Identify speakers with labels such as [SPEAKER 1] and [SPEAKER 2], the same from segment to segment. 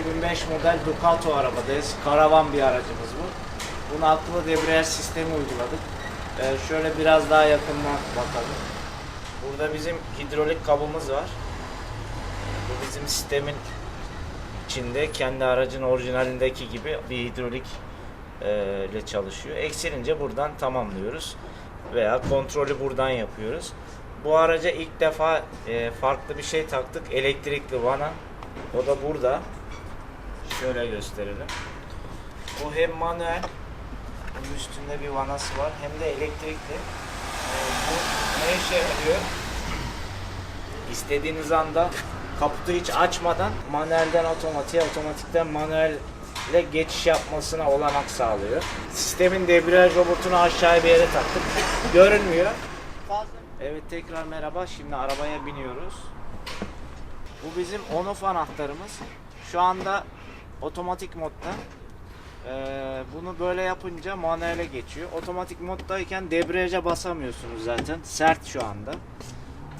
[SPEAKER 1] 2005 model Ducato arabadayız. Karavan bir aracımız bu. Buna akıllı debriyaj sistemi uyguladık. Ee, şöyle biraz daha yakından bakalım. Burada bizim hidrolik kabımız var. Bu bizim sistemin içinde kendi aracın orijinalindeki gibi bir hidrolik e, ile çalışıyor. Eksilince buradan tamamlıyoruz veya kontrolü buradan yapıyoruz. Bu araca ilk defa e, farklı bir şey taktık. Elektrikli vana. O da burada. Şöyle gösterelim. Bu hem manuel, bunun üstünde bir vanası var, hem de elektrikli. E, bu ne işe yarıyor? İstediğiniz anda kaputu hiç açmadan manuelden otomatiğe, otomatikten manuelle geçiş yapmasına olanak sağlıyor. Sistemin debriyaj robotunu aşağıya bir yere taktık. Görünmüyor. Evet tekrar merhaba. Şimdi arabaya biniyoruz. Bu bizim on off anahtarımız. Şu anda otomatik modda. Ee, bunu böyle yapınca manuele geçiyor. Otomatik moddayken debriyaja basamıyorsunuz zaten. Sert şu anda.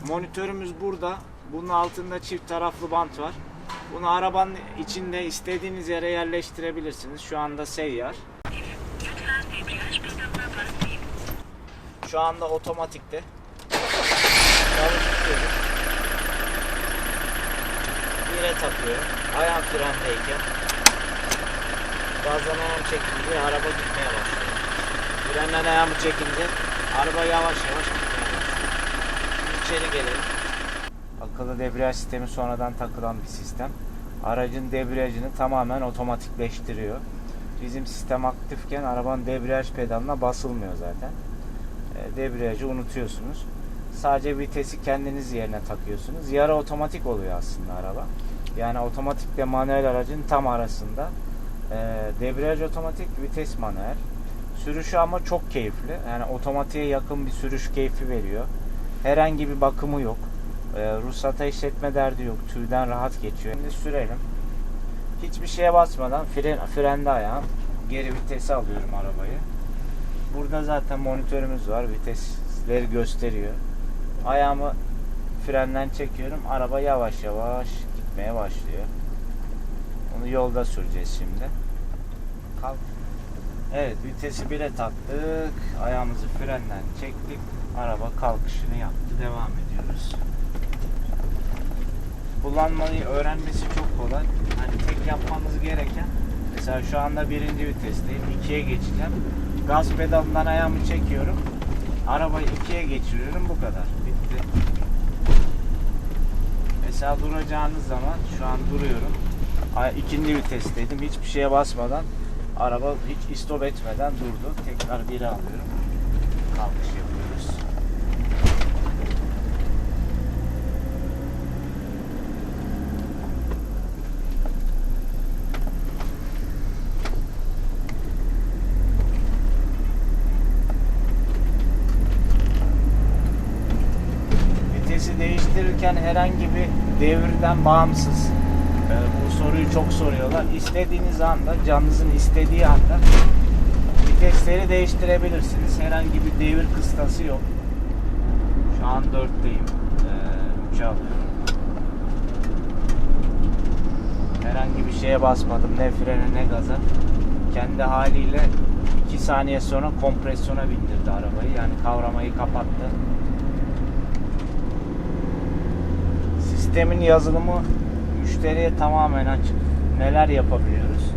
[SPEAKER 1] Monitörümüz burada. Bunun altında çift taraflı bant var. Bunu arabanın içinde istediğiniz yere yerleştirebilirsiniz. Şu anda seyyar. Şu anda otomatikte. Çalıştırıyorum. Yine takıyorum. Ayağım frendeyken. Gazdan ayağım çekince araba gitmeye başlıyor. Frenden ayağımı çekince araba yavaş yavaş gitmeye başlıyor. İçeri gelelim. Akıllı debriyaj sistemi sonradan takılan bir sistem. Aracın debriyajını tamamen otomatikleştiriyor. Bizim sistem aktifken arabanın debriyaj pedalına basılmıyor zaten. E, debriyajı unutuyorsunuz. Sadece vitesi kendiniz yerine takıyorsunuz. Yarı otomatik oluyor aslında araba. Yani otomatikle manuel aracın tam arasında. E, debriyaj otomatik, vites manuel. Sürüşü ama çok keyifli. Yani otomatiğe yakın bir sürüş keyfi veriyor. Herhangi bir bakımı yok. E, ruhsata işletme derdi yok. Tüyden rahat geçiyor. Şimdi sürelim. Hiçbir şeye basmadan fren, frende ayağım. Geri vitesi alıyorum arabayı. Burada zaten monitörümüz var. Vitesleri gösteriyor. Ayağımı frenden çekiyorum. Araba yavaş yavaş gitmeye başlıyor. Onu yolda süreceğiz şimdi. Kalk. Evet vitesi 1'e taktık. Ayağımızı frenden çektik. Araba kalkışını yaptı. Devam ediyoruz. Kullanmayı öğrenmesi çok kolay. Hani tek yapmamız gereken mesela şu anda birinci vitesteyim. ikiye geçeceğim. Gaz pedalından ayağımı çekiyorum. Arabayı ikiye geçiriyorum. Bu kadar. Bitti. Mesela duracağınız zaman şu an duruyorum. İkinci vitesteydim. Hiçbir şeye basmadan araba hiç istop etmeden durdu. Tekrar biri alıyorum. Kalkış yapıyoruz. Vitesi değiştirirken herhangi bir devirden bağımsız. Ee, bu soruyu çok soruyorlar. İstediğiniz anda, canınızın istediği anda vitesleri değiştirebilirsiniz. Herhangi bir devir kıstası yok. Şu an 4'teyim. Ee, 3'e alıyorum. Herhangi bir şeye basmadım. Ne frene ne gaza. Kendi haliyle 2 saniye sonra kompresyona bindirdi arabayı. Yani kavramayı kapattı. Sistemin yazılımı müşteriye tamamen açık. Neler yapabiliyoruz?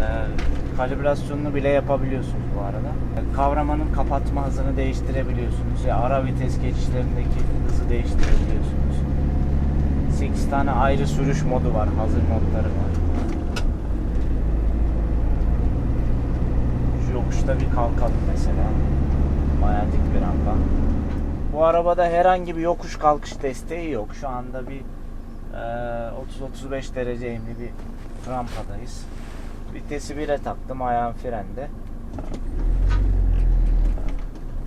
[SPEAKER 1] Ee, kalibrasyonunu bile yapabiliyorsunuz bu arada. Kavramanın kapatma hızını değiştirebiliyorsunuz. Ya ara vites geçişlerindeki hızı değiştirebiliyorsunuz. 8 tane ayrı sürüş modu var. Hazır modları var. Şu yokuşta bir kalkalım mesela. Bayağı dik bir rampa. Bu arabada herhangi bir yokuş kalkış desteği yok. Şu anda bir 30-35 derece eğimli bir rampadayız. Vitesi 1'e taktım ayağım frende.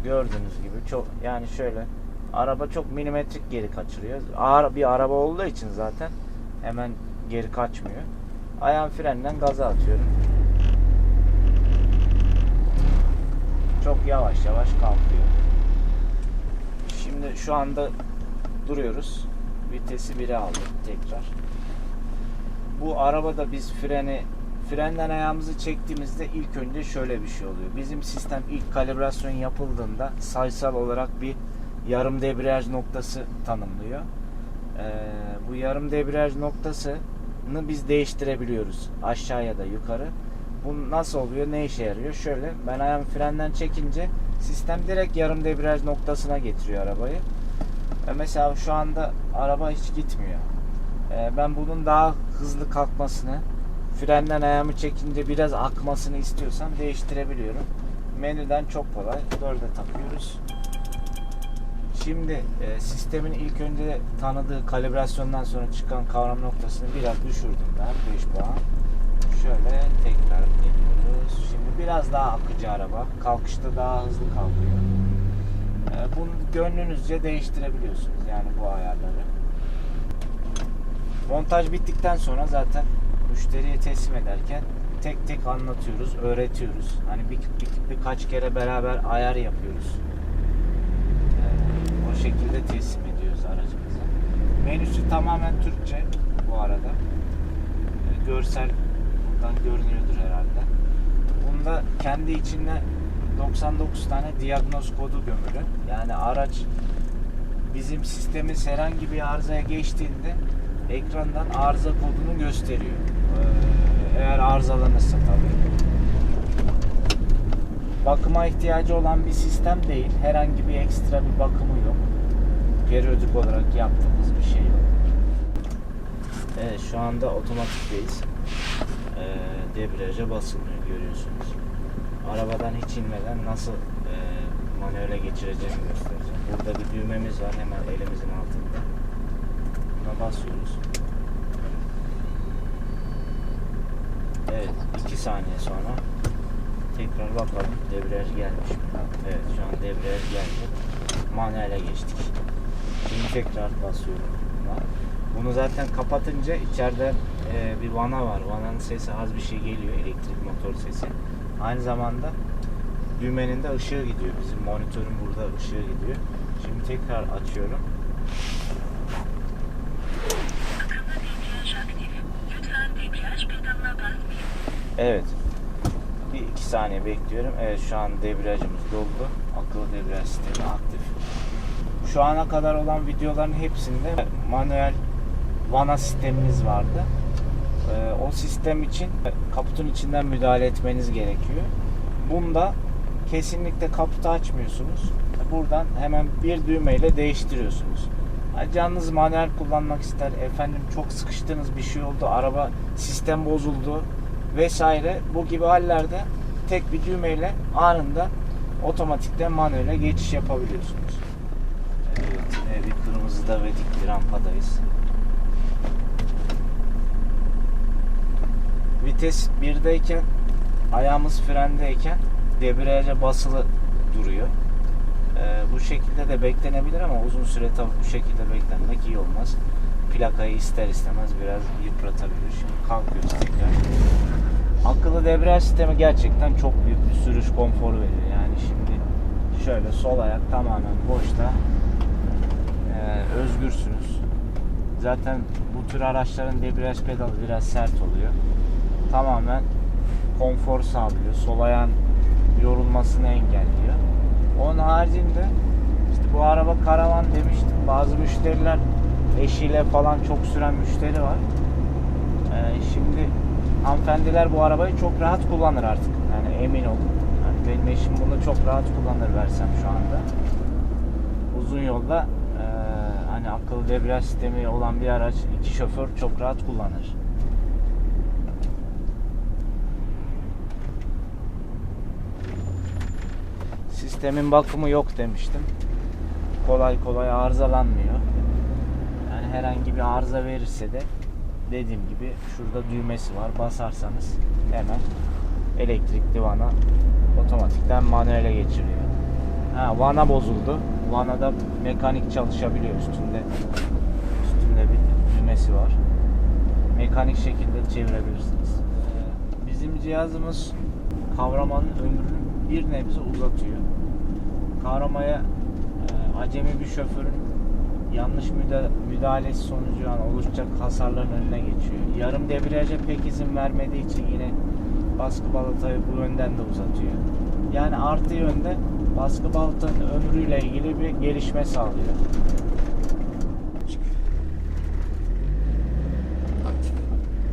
[SPEAKER 1] Gördüğünüz gibi çok yani şöyle araba çok milimetrik geri kaçırıyor. Ağır bir araba olduğu için zaten hemen geri kaçmıyor. Ayağım frenden gaza atıyorum. Çok yavaş yavaş kalkıyor. Şimdi şu anda duruyoruz. Vitesi 1'e aldım tekrar. bu arabada biz freni frenden ayağımızı çektiğimizde ilk önce şöyle bir şey oluyor. Bizim sistem ilk kalibrasyon yapıldığında sayısal olarak bir yarım debriyaj noktası tanımlıyor. Ee, bu yarım debriyaj noktasını biz değiştirebiliyoruz aşağıya da yukarı. Bu nasıl oluyor? Ne işe yarıyor? Şöyle ben ayağımı frenden çekince sistem direkt yarım debriyaj noktasına getiriyor arabayı. E mesela şu anda araba hiç gitmiyor. E, ben bunun daha hızlı kalkmasını, frenden ayağımı çekince biraz akmasını istiyorsam değiştirebiliyorum. Menüden çok kolay. Dörde takıyoruz. Şimdi e, sistemin ilk önce tanıdığı kalibrasyondan sonra çıkan kavram noktasını biraz düşürdüm ben 5 puan. Şöyle tekrar geliyoruz. Şimdi biraz daha akıcı araba. Kalkışta daha hızlı kalkıyor. E, bunu gönlünüzce değiştirebiliyorsunuz yani bu ayarları. Montaj bittikten sonra zaten müşteriye teslim ederken tek tek anlatıyoruz, öğretiyoruz. Hani bir, bir- birkaç kere beraber ayar yapıyoruz. Ee, o şekilde teslim ediyoruz aracımıza. Menüsü tamamen Türkçe bu arada. Ee, görsel buradan görünüyordur herhalde. Bunda kendi içinde 99 tane diagnoz kodu gömülü. Yani araç bizim sistemimiz herhangi bir arızaya geçtiğinde ekrandan arıza kodunu gösteriyor. Ee, eğer arızalanırsa tabii. Bakıma ihtiyacı olan bir sistem değil. Herhangi bir ekstra bir bakımı yok. Periyodik olarak yaptığımız bir şey yok. Evet şu anda otomatikteyiz. Ee, debriyaja basılmıyor görüyorsunuz. Arabadan hiç inmeden nasıl e, manuele geçireceğimi göstereceğim. Burada bir düğmemiz var hemen elimizin altında. Buna basıyoruz. Evet 2 saniye sonra tekrar bakalım debriyaj gelmiş mi? Evet şu an debriyaj geldi. Manuele geçtik. Şimdi tekrar basıyorum. Bunu zaten kapatınca içeride e, bir vana var. Vananın sesi az bir şey geliyor. Elektrik motor sesi. Aynı zamanda düğmenin de ışığı gidiyor. Bizim monitörün burada ışığı gidiyor. Şimdi tekrar açıyorum. Evet. Bir iki saniye bekliyorum. Evet şu an debriyajımız doldu. Akıllı debriyaj sistemi aktif. Şu ana kadar olan videoların hepsinde manuel vana sistemimiz vardı. Ee, o sistem için kaputun içinden müdahale etmeniz gerekiyor. Bunda kesinlikle kaputu açmıyorsunuz. Buradan hemen bir düğmeyle değiştiriyorsunuz. Canınız manuel kullanmak ister. Efendim çok sıkıştığınız bir şey oldu. Araba sistem bozuldu vesaire. Bu gibi hallerde tek bir düğmeyle anında otomatikten manuele geçiş yapabiliyorsunuz. Evet, bir kırmızıda ve dik bir rampadayız. Vites 1'deyken ayağımız frendeyken debriyaja basılı duruyor. Ee, bu şekilde de beklenebilir ama uzun süre tabii bu şekilde beklenmek iyi olmaz. Plakayı ister istemez biraz yıpratabilir. Şimdi kalkıyoruz tekrar. Akıllı debriyaj sistemi gerçekten çok büyük bir sürüş konforu veriyor. Yani şimdi şöyle sol ayak tamamen boşta. Ee, özgürsünüz. Zaten bu tür araçların debriyaj pedalı biraz sert oluyor. Tamamen konfor sağlıyor. Sol ayağın yorulmasını engelliyor. Onun haricinde işte bu araba karavan demiştim. Bazı müşteriler eşiyle falan çok süren müşteri var. Ee, şimdi hanımefendiler bu arabayı çok rahat kullanır artık. Yani emin olun. Yani benim eşim bunu çok rahat kullanır versem şu anda. Uzun yolda e, hani akıllı debriyaj sistemi olan bir araç iki şoför çok rahat kullanır. Sistemin bakımı yok demiştim. Kolay kolay arızalanmıyor. Yani herhangi bir arıza verirse de dediğim gibi şurada düğmesi var. Basarsanız hemen elektrikli vana otomatikten manuele geçiriyor. Ha, vana bozuldu. Vanada mekanik çalışabiliyor üstünde. Üstünde bir düğmesi var. Mekanik şekilde çevirebilirsiniz. Ee, Bizim cihazımız kavramanın ömrünü bir nebze uzatıyor. Kavramaya e, acemi bir şoförün yanlış müda- müdahalesi sonucu yani oluşacak hasarların önüne geçiyor. Yarım debriyaja pek izin vermediği için yine baskı balatayı bu yönden de uzatıyor. Yani artı yönde baskı balatanın ömrüyle ilgili bir gelişme sağlıyor.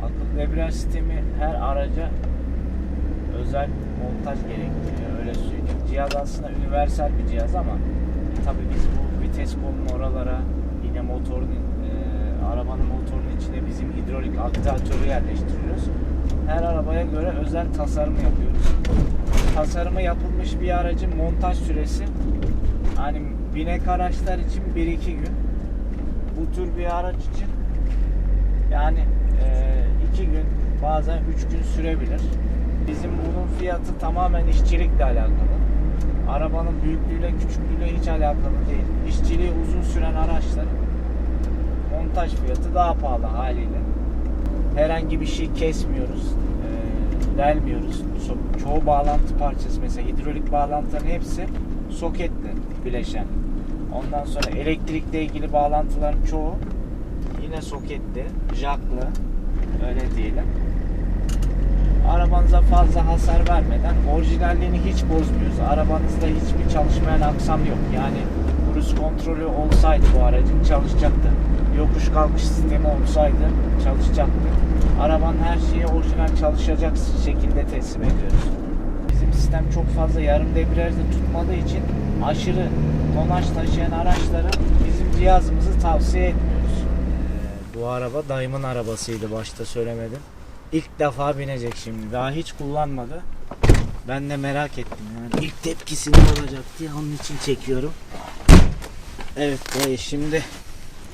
[SPEAKER 1] Akıllı debriyaj sistemi her araca özel montaj gerektiriyor. Öyle söyleyeyim. Cihaz aslında universal bir cihaz ama tabii biz bu vites kolunun oralara yine motorun e, arabanın motorunun içine bizim hidrolik aktivatörü yerleştiriyoruz. Her arabaya göre özel tasarım yapıyoruz. Tasarımı yapılmış bir aracın montaj süresi hani binek araçlar için 1-2 gün. Bu tür bir araç için yani 2 gün bazen 3 gün sürebilir. Bizim bunun fiyatı tamamen işçilikle alakalı. Arabanın büyüklüğüyle küçüklüğüyle hiç alakalı değil. İşçiliği uzun süren araçların montaj fiyatı daha pahalı haliyle. Herhangi bir şey kesmiyoruz, e, delmiyoruz. So- çoğu bağlantı parçası mesela hidrolik bağlantıların hepsi soketle bileşen. Ondan sonra elektrikle ilgili bağlantıların çoğu yine soketli, jacklı öyle diyelim. Arabanıza fazla hasar vermeden orijinalliğini hiç bozmuyoruz. Arabanızda hiçbir çalışmayan aksam yok. Yani cruise kontrolü olsaydı bu aracın çalışacaktı. Yokuş kalkış sistemi olsaydı çalışacaktı. Arabanın her şeyi orijinal çalışacak şekilde teslim ediyoruz. Bizim sistem çok fazla yarım debriyajda tutmadığı için aşırı tonaj taşıyan araçlara bizim cihazımızı tavsiye etmiyoruz. Ee, bu araba dayımın arabasıydı başta söylemedim. İlk defa binecek şimdi. Daha hiç kullanmadı. Ben de merak ettim. Yani ilk tepkisi ne olacak diye onun için çekiyorum. Evet dayı şimdi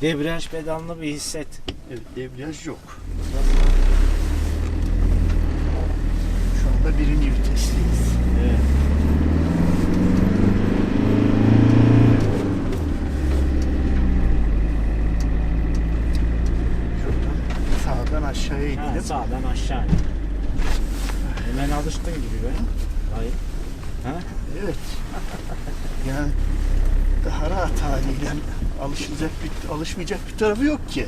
[SPEAKER 1] debriyaj pedalını bir hisset.
[SPEAKER 2] Evet, debriyaj yok. Şu anda birinci vitesteyiz.
[SPEAKER 1] Evet.
[SPEAKER 2] Şuradan sağdan aşağıya
[SPEAKER 1] Ha,
[SPEAKER 2] inelim.
[SPEAKER 1] Sağdan aşağı. Hemen alıştın gibi be. Dayı. Ha?
[SPEAKER 2] Evet. Yani daha rahat haliyle alışılacak bir, alışmayacak bir tarafı yok ki.